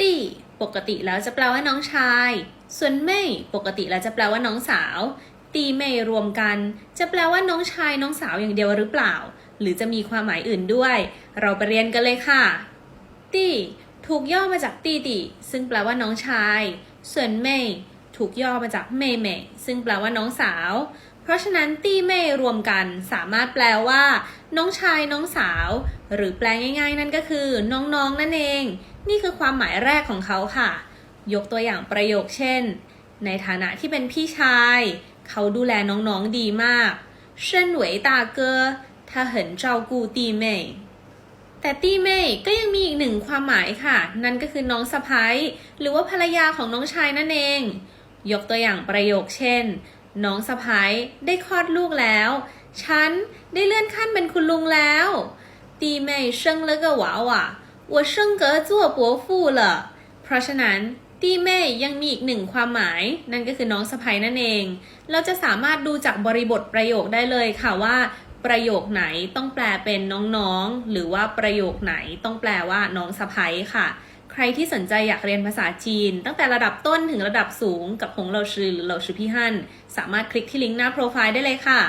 ตี้ปกติแล้วจะแปลว่าน้องชาย ส่วนเม่ปกติแล้วจะแปลว่าน้องสาว ตีเม่รวมกัน จะแปลว่าน้องชายน้องสาวอย่างเดียวหรือเปล่า หรือจะมีความหมายอื่นด้วย เราไปเรียนกันเลยค่ะ ตี้ถูกย่อมาจากตี้ตีซึ่งแปลว่าน้องชาย ส่วนเม่ ถูกย่อมาจากเมยเมยซึ่งแปลว่าน้องสาว เพราะฉะนั้นตี้เมยรวมกันสามารถแปลว่า น้องชายน้องสาว หรือแปลง่ายๆ นั่นก็คือ น้องๆนนั่นเอง นี่คือความหมายแรกของเขาค่ะ ยกตัวอย่างประโยคเช่น ในฐานะที่เป็นพี่ชาย เขาดูแลน้องๆดีมากเช่นหวยตาเกอถ้าเห็นเจ้ากูตีเมแต่ตี้เมยก็ยังมีอีกหนึ่งความหมายค่ะ นั่นก็คือน้องสะพ้ายหรือว่าภรรยาของน้องชายนั่นเอง ยกตัวอย่างประโยคเช่น น้องสะพ้ายได้คลอดลูกแล้ว ฉันได้เลื่อนขั้นเป็นคุณลุงแล้ว弟妹生了个娃娃我升格做伯父了เพราะฉะนั้นตีเม่ยังมีอีกหนึ่งความหมาย นั่นก็คือน้องสะพ้ยนั่นเอง เราจะสามารถดูจากบริบทประโยคได้เลยค่ะว่า ประโยคไหนต้องแปลเป็นน้องๆ หรือว่าประโยคไหนต้องแปลว่าน้องสะพ้ยค่ะ ใครที่สนใจอยากเรียนภาษาจีน ตั้งแต่ระดับต้นถึงระดับสูงกับหงเราชื่อหรือเราชื่อพี่ฮั่นสามารถคลิกที่ลิงก์หน้าโปรไฟล์ได้เลยค่ะ